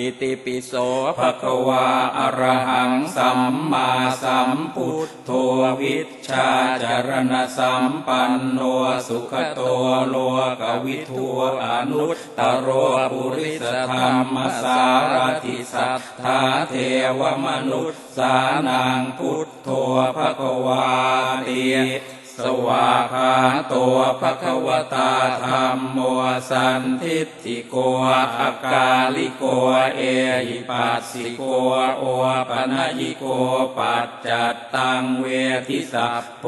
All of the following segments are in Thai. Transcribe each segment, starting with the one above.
อิติปิโสภะคะวะอะระหังสัมมาสัมพุทโธวิชชาจารณสัมปันโนสุขโตโลกวิทูอนุตตโรปุริสธรรมสารติสัทธาเทวมนุษย์สานังพุทโธภะคะวาติ สวาคาโตภะคะวตาธรรมโมสันทิฏฐิโกอากาลิโกเอหิปัสสิโกโอปนะยิโกปัจจัตตังเวทิสัพโพ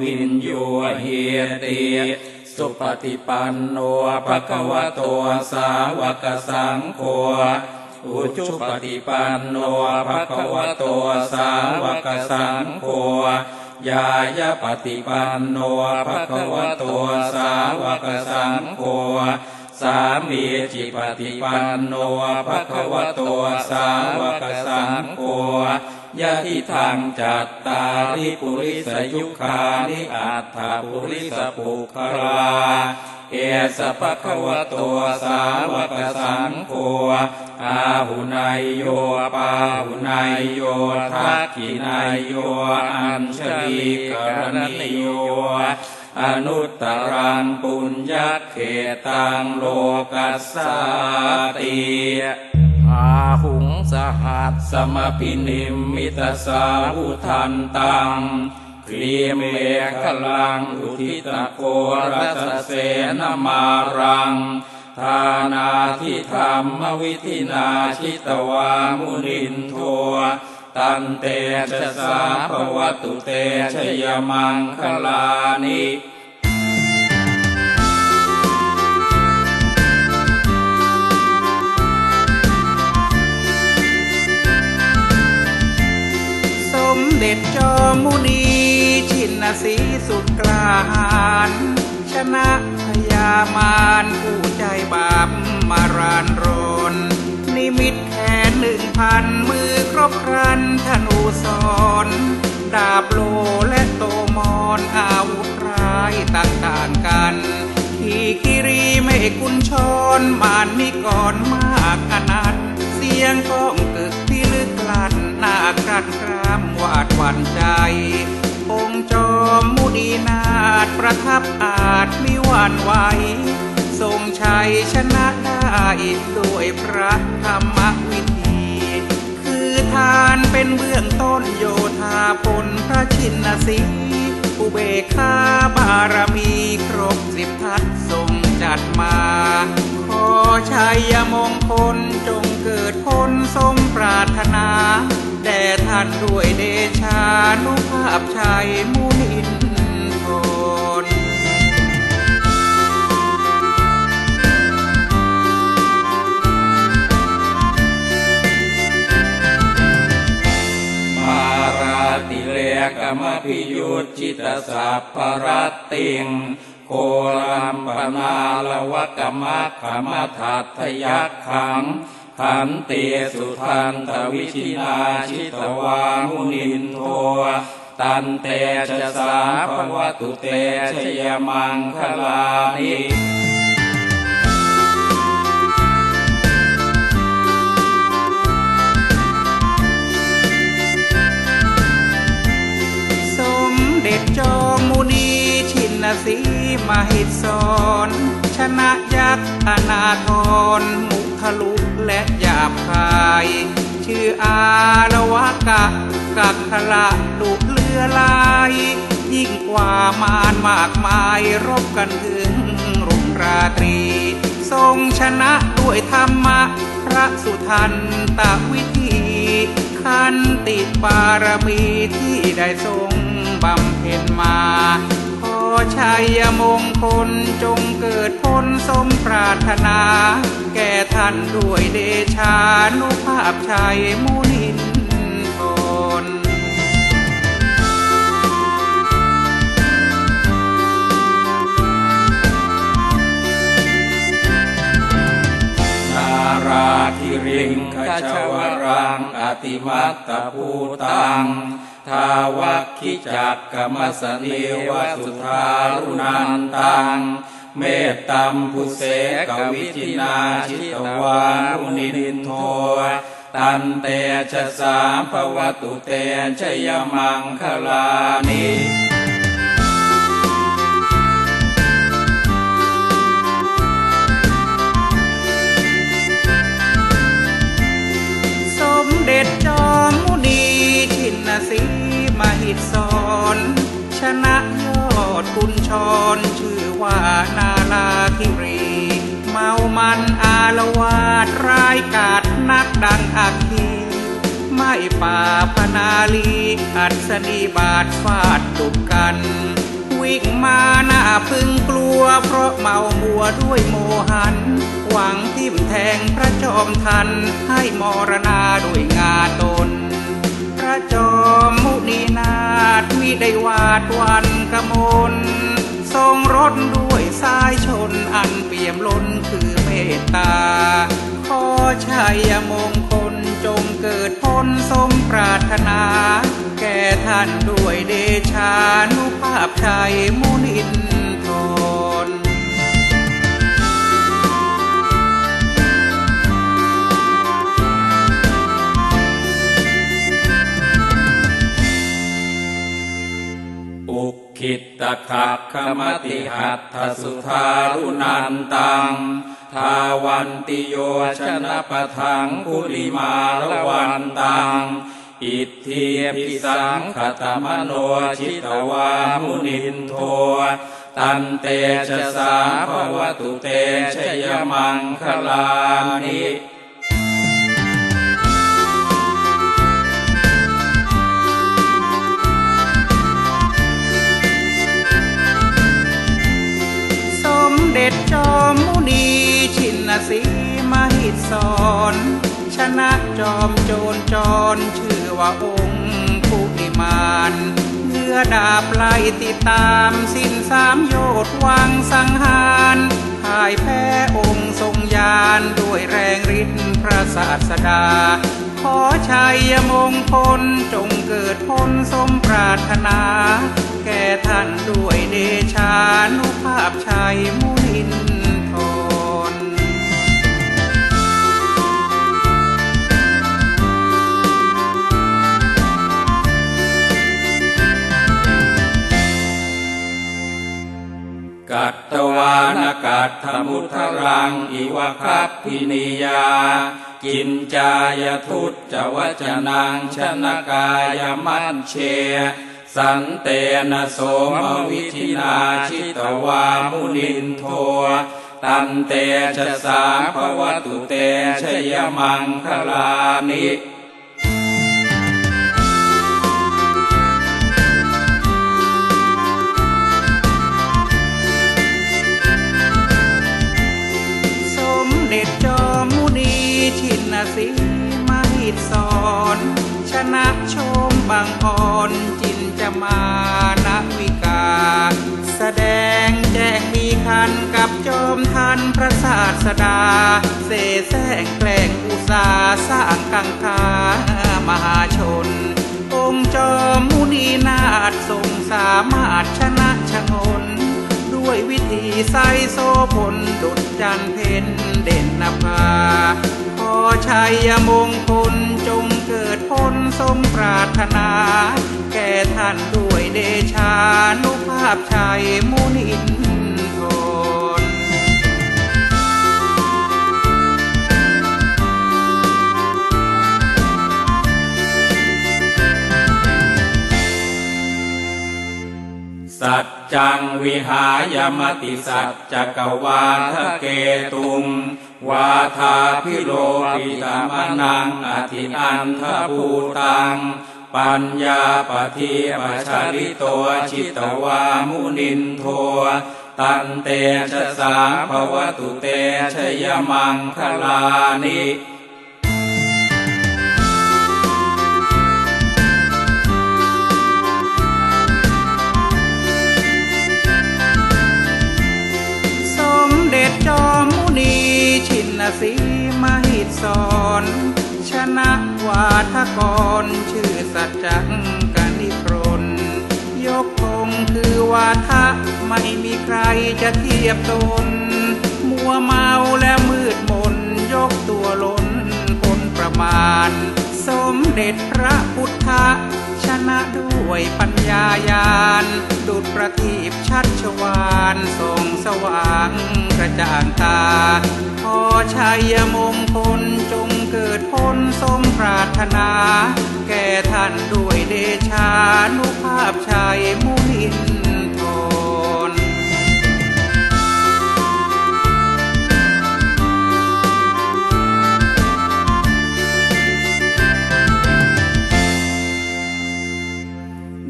วินโยเฮติสุปฏิปันโนภะคะวะโตสาวกสังโฆอุจุปฏิปันโนภะคะวะโตสาวกสังโฆ ยายาปฏิปันโนภะคะวะโตสาวกสังโฆสามีจิปฏิปันโนภะคะวะโตสาวกสังโฆ ยะทิทางจัตตาริปุริสยุคานิอัตถปุริสปุคลาเอสภะคะวะโตสาวกสังโฆอาหุนายโยปาหุนายโยทักขินายโยอัญชลีกรณิโยอนุตตรังปุญญเขตังโลกัสสาติ สหัสสมพินิมิตสาหุทันตังคลีเมฆลังอุทิตโกรัสเสนมารังทานาทิธรรมวิธินาชิตวามุนินโทตันเตชะสาภวตุเตชยมังคลานิ เด็จจอมุนีชินสีสุดกลาหารชนะพยามารผู้ใจบาปมารานรน นิมิตแขนหนึ่งพันมือครบครันธนูสอนดาบโลและโตมอนอาวุธร้ายต่างๆกันขีคิรีไม่กุญชรมานนิกรมากอนันเสียงก้องาดหวั่นใจ องค์จอมมุนีนาถประทับอาจมิหวันไหวทรงชัยชนะได้ด้วยพระธรรมวิธี คือทานเป็นเบื้องต้นโยธาพลพระชินสีอุเบกขาบารมีครบสิบทัศทรง จัดมา ขอชัยมงคลจงเกิดผลสมปรารถนา แด่ท่านด้วยเดชานุภาพชัยมุนินทนมาราติเลกมพิยุจิตสัพพรติง โครัมปนาลวะกมะขมทัตทยักขังขันเตสุทันตวิชินาชิตวามุนินโทตันเตชะสาภวตุเตชยมังคลานิสมเด็จจอมมุนิ นสีมหิตสอนชนะยักษ์อนาทรมุขลุและหยาบคาย ชื่ออาละวกะกักขละดุเลือลาย ยิ่งกว่ามารมากมายรบกันถึงรุ่งราตรี ทรงชนะด้วยธรรมะ พระสุทันตวิธีขันติบารมีที่ได้ทรงบำเพ็ญมา ขอชัยมงคลจงเกิดพ้นสมปรารถนา แก่ท่านด้วยเดชานุภาพชัยมุนินทนนาราธิริงขจวรังอติมัตตภูตัง ทาวัคคิจักกมสเนวสุทารุนันตัง เมตตัมพุเสกวิจินาชิตวามุนินโทตันเตชะสาภวตุเตชยมังคลานิสมเด็จจอมมุนีชินสี มหิดสอนชนะยอดคุณชรชื่อว่านาลาคิรี เมามันอาละวาดร้ายกาดนักดังอักขีไม่ป่าพนาลีอัศนีบาดฟาดดุกกัน วิ่งมาหน้าพึงกลัว เพราะเมามัวด้วยโมหัน หวังทิ่มแทงพระจอมทันให้มรณาด้วยงาตน ระจอมมุนีนาถมิได้วาดวันกมลทรงรถด้วยสายชนอันเปี่ยมล้นคือเมตตา ขอชัยมงคลจงเกิดพ้นสมปรารถนา แก่ท่านด้วยเดชานุภาพชัยมุนิน ตขักขมติหัตถสุธารุนันตัง ทาวันติโยชนะปะทังคุลิมาละวันตัง อิทธิพิสังขตมโนชิตวามุนินโทตันเตชะสาภวตุเตชยมังคลานิ ด็จจอมมุนีชินสีมหิดสอนชนะจอมโจรจรชื่อว่าองค์ผู้นิมานเนื้อดาบไล่ติดตามสิ้นสามโยธวังสังหารพ่ายแพ้องค์ทรงยานด้วยแรงฤทธิ์พระศาสดา ขอชัยมงคลจงเกิดพ้นสมปรารถนา แก่ท่านด้วยเดชานุภาพชัยมุนินทรกัตตวานกัตถมุทรังอิวะคัพพินิยากินจายทุตจวจนังชนกายมัชเช สันเตนะโสมวิธินาชิตวามุนินโทตันเตชะสาภวตุเตชยมังคลานิสมเด็จจอมุนีชินสีมหิดสอน ชนะชมบางอ่อนจิน จะมานวิกา แสดงแจ้งมีคันกับจอมทันพระศาสดา เสแสร้งแกล้งอุสาสร้างกังคามหาชน องค์จอมมุนีนาถทรงสามารถชนะชนน ด้วยวิธีใสโซพลดุจจันเพนเด่นนภาขอชัยมงคลจงเกิดพ้นสมปรารถนา แก่ท่านด้วยเดชานุภาพชัยมุนินทรสัจจังวิหายมติสัจจกวาทเกตุงวาทาพิโรปิตามนังอธิอันทภูตัง ปัญญาปฏิปชาริโตชิตวามุนินโทตันเตชะสาภวตุเตชยมังคลานิสมเด็จจอมมุนีชินสีมหิดสอน ชนะวาทกรชื่อสัจจังกนิครนยกธงคือวาทะไม่มีใครจะเทียบตน มัวเมาและมืดมนยกตัวล้นพนประมาณ สมเด็จพระพุทธชนะด้วยปัญญายาณ ดุจประทีปชัดชวานส่องสว่างกระจ่างตา ขอชัยมงคลจง กิดพ้นสมปรารถนา แก่ท่านด้วยเดชานุภาพชัยมุนินทร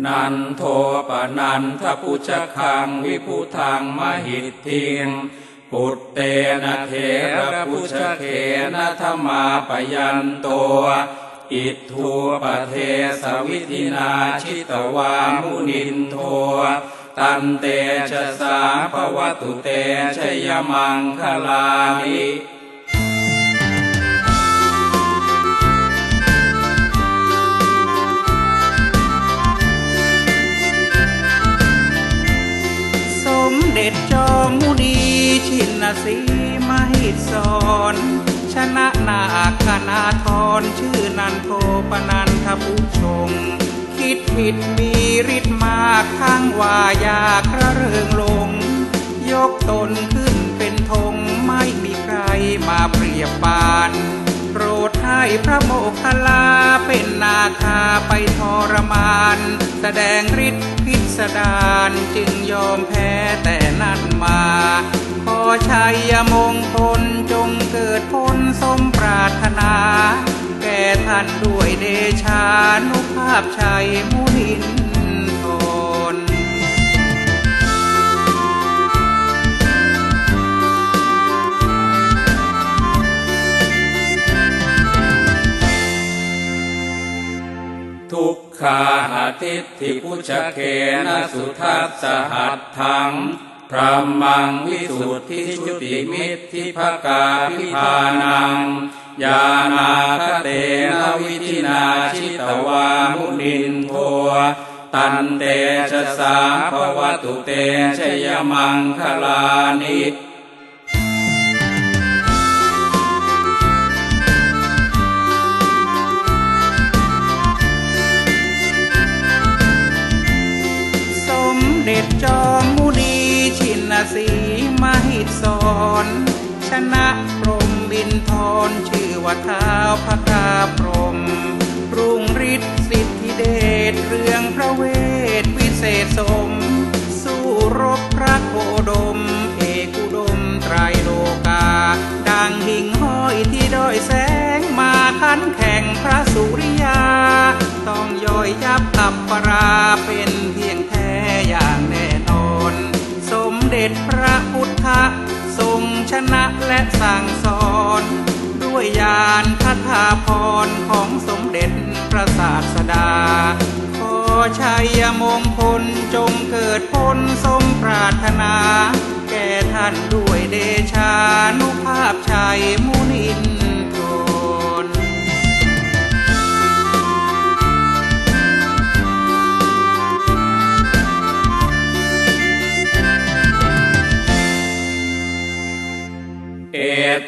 นันโทปนันทปุชคังวิพุทังมหิตทิง ปุตเตนะเถระปุชเขนะธรรมาปยันโตอิทธัวปเทสวิธินาชิตวามุนินโทตันเตชะสาภวตุเตชยมังคลานิ ด็จจอมมุนีชินสีมหิตสอนชนะนาคนาทรชื่อนันโทปนันทผู้ชง คิดผิดมีฤทธิ์มากข้างว่ายากระเริงลง ยกตนขึ้นเป็นธงไม่มีใครมาเปรียบปาน โปรดให้พระโมคคัลลาเป็นนาคา ดงฤทธิ์พิสดารจึงยอมแพ้แต่นั้นมา ขอชัยมงคลจงเกิดพ้นสมปรารถนา แก่ท่านด้วยเดชานุภาพชัยมุนินทุก ขาหาทิฏฐิพุชเคนะสุทัสสหัตถังพระมังวิสุทธิชุติมิตทิภกาพิพานังยานาคเตนะวิธินาชิตวามุนินโทตันเตชะสาภวตุเตชยมังคลานิ จอมมุนีชินสีมหิตสอนชนะพรมบินทรชื่อว่าท้าวพระกาพรหมรุ่งฤทธิ์สิทธิเดชเรื่องพระเวทวิเศษสม สู้รบพระโคดม เอกุดมไตรโลกา ดังหิ่งห้อยที่ด้อยแสงมาขันแข่งพระสุริยา ต้องย่อยยับอับปราเป็น จพระพุทธทรงชนะและสั่งสอน ด้วยญาณคาถาพรของสมเด็จพระศาสดา ขอชัยมงคลจงเกิดพ้นสมปรารถนา แก่ท่านด้วยเดชานุภาพชัยมุนิน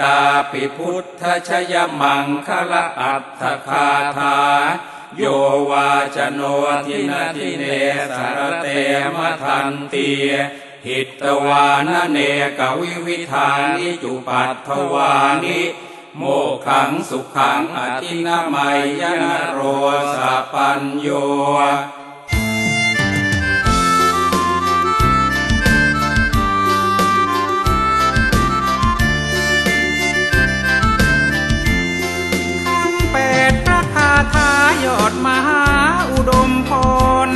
ตาปิพุทธชยมังคละอัตถคาถาโยวาจโนทินาทิเนสารเตมทันเตียหิตวานเนกวิวิธานิจุปัตถวานิโมขังสุขังอธินามัยยนโรสปัญโย ยอดมหาอุดมพร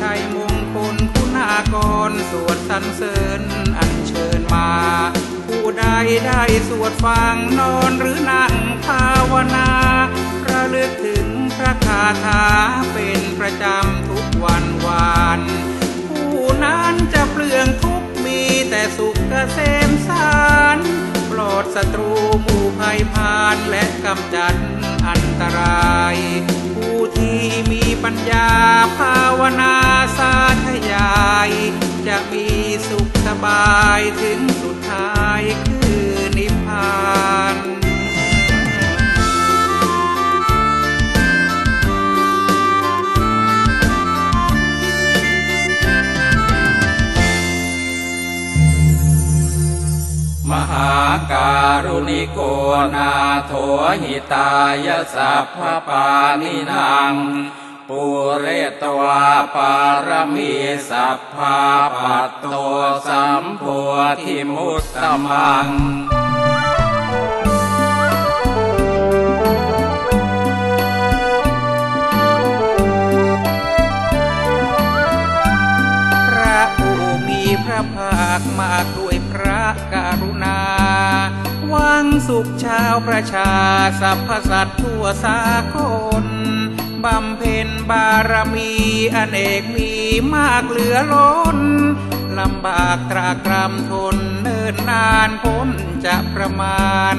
ชัยมงคลคุณากร สวดสรรเสริญอัญเชิญมา ผู้ใดได้สวดฟังนอนหรือนั่งภาวนาระลึกถึงพระคาถาเป็นประจำทุกวันวาน ผู้นั้นจะเปลืองทุกมีแต่สุขเกษม ดศัตรูผู้ภัยพานและกำจัดอันตราย ผู้ที่มีปัญญาภาวนาสาธยาย จะมีสุขสบายถึงสุดท้ายคือนิพพานาการุณิโกนาโถหิตายสัพพปานินางปุเรตวาปารมีสัพพาปัตโตสัมโพธิมุตตมังพระผู้มีพระภาคมาก สุขชาวประชาสรรพสัตว์ทั่วสากลบำเพ็ญบารมีอเนกมีมากเหลือล้นลำบากตรากรำทนเนิ่นนานพ้นจะประมาณ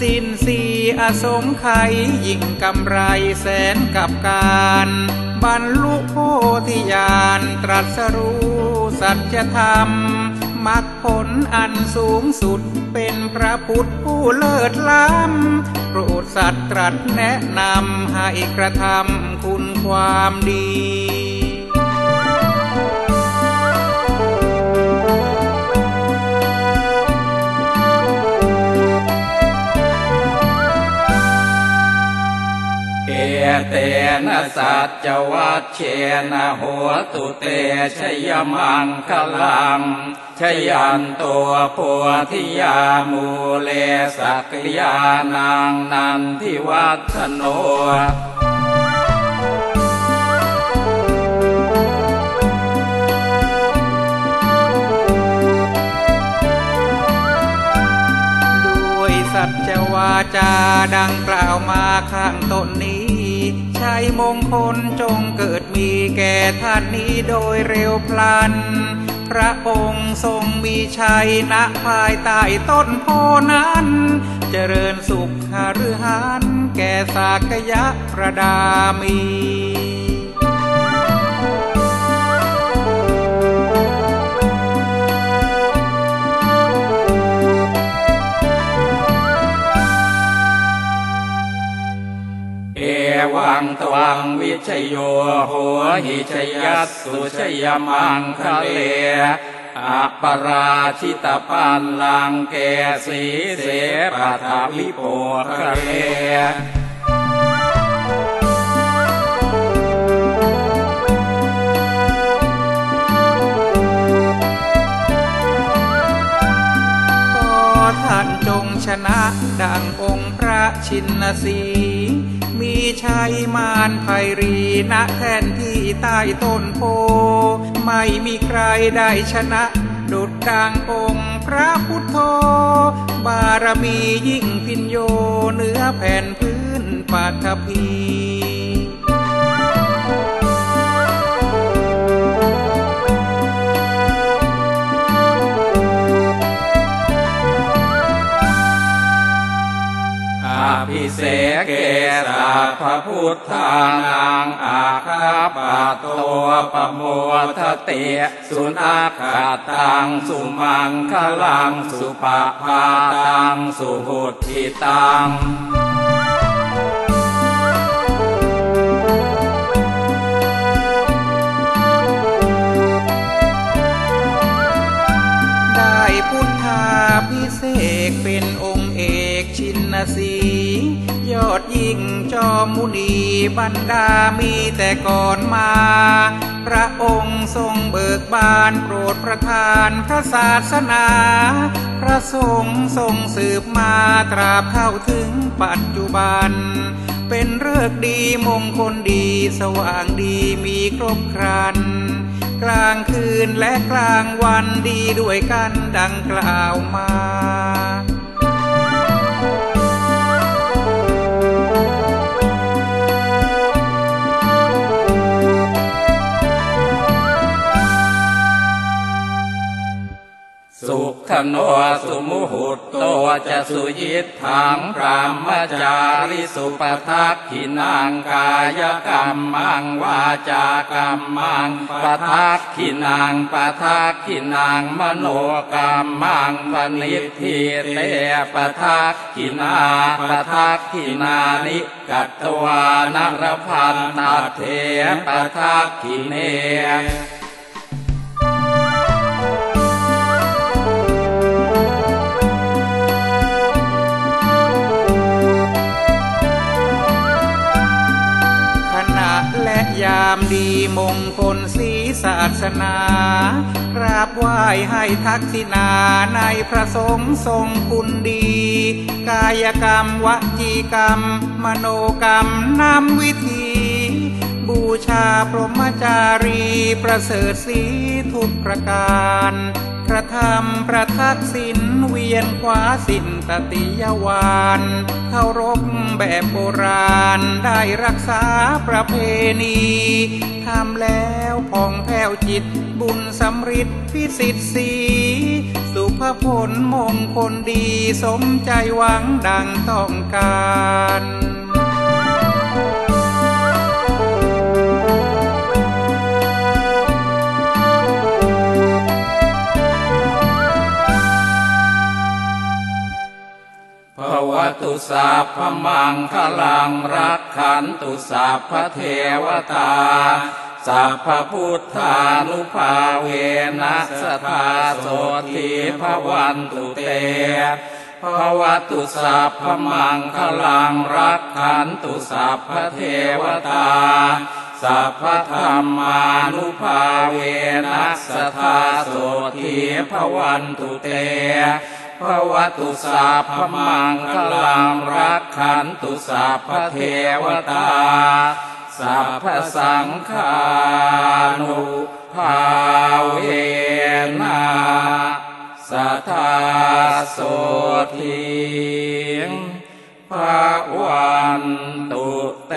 สิ้นสีอสงไขยยิ่งกำไรแสนกับการ บรรลุโพธิญาณตรัสรู้สัจธรรม มรรคผลอันสูงสุดเป็นพระพุทธผู้เลิศล้ำโปรดสัตว์ตรัสแนะนำให้กระทำคุณความดี เอเตนะสัจวัชเชนะโหตุเตชยมังคลังชยันตัวปัวทิยามูเลสักยานางนันทิวัฒโนด้วยสัจวาจาดังกล่าวมาข้างต้นนี้ มงคลจงเกิดมีแก่ท่านนี้โดยเร็วพลัน พระองค์ทรงมีชัยณภายใต้ต้นโพนั้น เจริญสุขหฤหันแก่สากยะประดามี ตวังวิชโยโหหิชยัสสุชยมังคะเลอัปปราชิตปันลังเกสีเสปัทวิโปคะเลขอท่านจงชนะดังองค์พระชินสี ใชัยมานไพรีณแท่นที่ใต้ต้นโพ ไม่มีใครได้ชนะ ดุดดังองค์พระพุทโธ บารมียิ่งพินโยเนื้อแผ่นพื้นปัทภี พระพุทธานังอาคาปะโตปโมทเตสุนัขตังสุมังคลังสุปะพาตังสุหุติตัง ดยิ่งจอมมุนีบรรดามีแต่ก่อนมา พระองค์ทรงเบิกบานโปรดประทานพระศาสนา พระสงฆ์ทรงสืบมาตราบเข้าถึงปัจจุบัน เป็นเรื่องดีมงคลดีสว่างดีมีครบครัน กลางคืนและกลางวันดีด้วยกันดังกล่าวมา ขโนสุมุหุตโตจะสุยิตถังพรหมจาริสุปทักขินังกายกรรมังวาจากรรมังปทักขินังปทักขินังมโนกรรมังปนิทิเตปทักขินาปทักขินานิกัตวานรพันตเถปทักขิเน ยามดีมงคลศีศาสนากราบไหว้ให้ทักษิณาในพระสงฆ์ทรงคุณดี กายกรรมวจีกรรม มโนกรรมนำวิธี บูชาพรหมจารีประเสริฐสีทุกประการพระธรรมประทักษิณเวียนขวาสินตติยวานเคารพแบบโบราณได้รักษาประเพณีทำแล้วผ่องแผ้วจิตบุญสำริดพิสิทธิ์สีสุภผลมงคลดีสมใจหวังดังต้องการ วตุสัพพมังคลังรักขันตุสัพพเทวตาสัพพพุทธานุภาเวนัสธาโสทีภวันตุเตภวตุสัพพมังคลังรักขันตุสัพพเทวตาสัพพธรรมานุภาเวนัสธาโสทีภวันตุเต ภวตุสัพมังคลังรักขันตุสัพเทวตาสัพพสังฆานุภาเวนะสัทธาโสทิงภาวันตุเต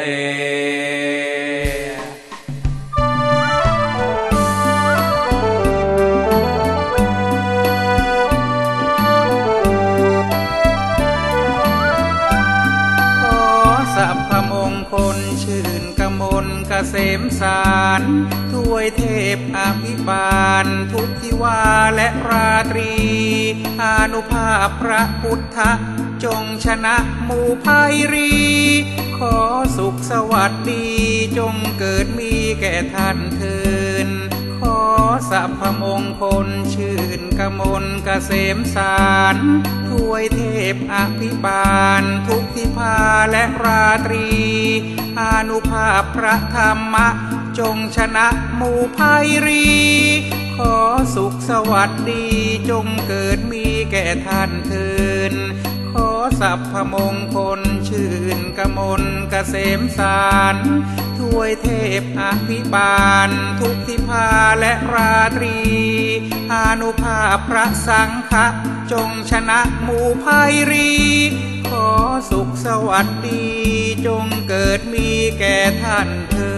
ษมสารถ้วยเทพอภิบาล ทุกทิวาและราตรี อานุภาพพระพุทธ จงชนะหมู่ภัยรี ขอสุขสวัสดี จงเกิดมีแก่ท่านเทินขอสัพพมงคลชื่นกมลเกษมสารถ้วยเทพอภิบาล ทุกทิพาและราตรี อานุภาพพระธรรมะ จงชนะหมู่ภัยรี ขอสุขสวัสดีจงเกิดมีแก่ท่านเทินขอสัพพมงคลชื่นกมลเกษมสารถ้วยเทพอภิบาล ทุกทิพาและราตรีอานุภาพพระสังฆะจงชนะหมู่ภัยรี ขอสุขสวัสดี จงเกิดมีแก่ท่านเธอ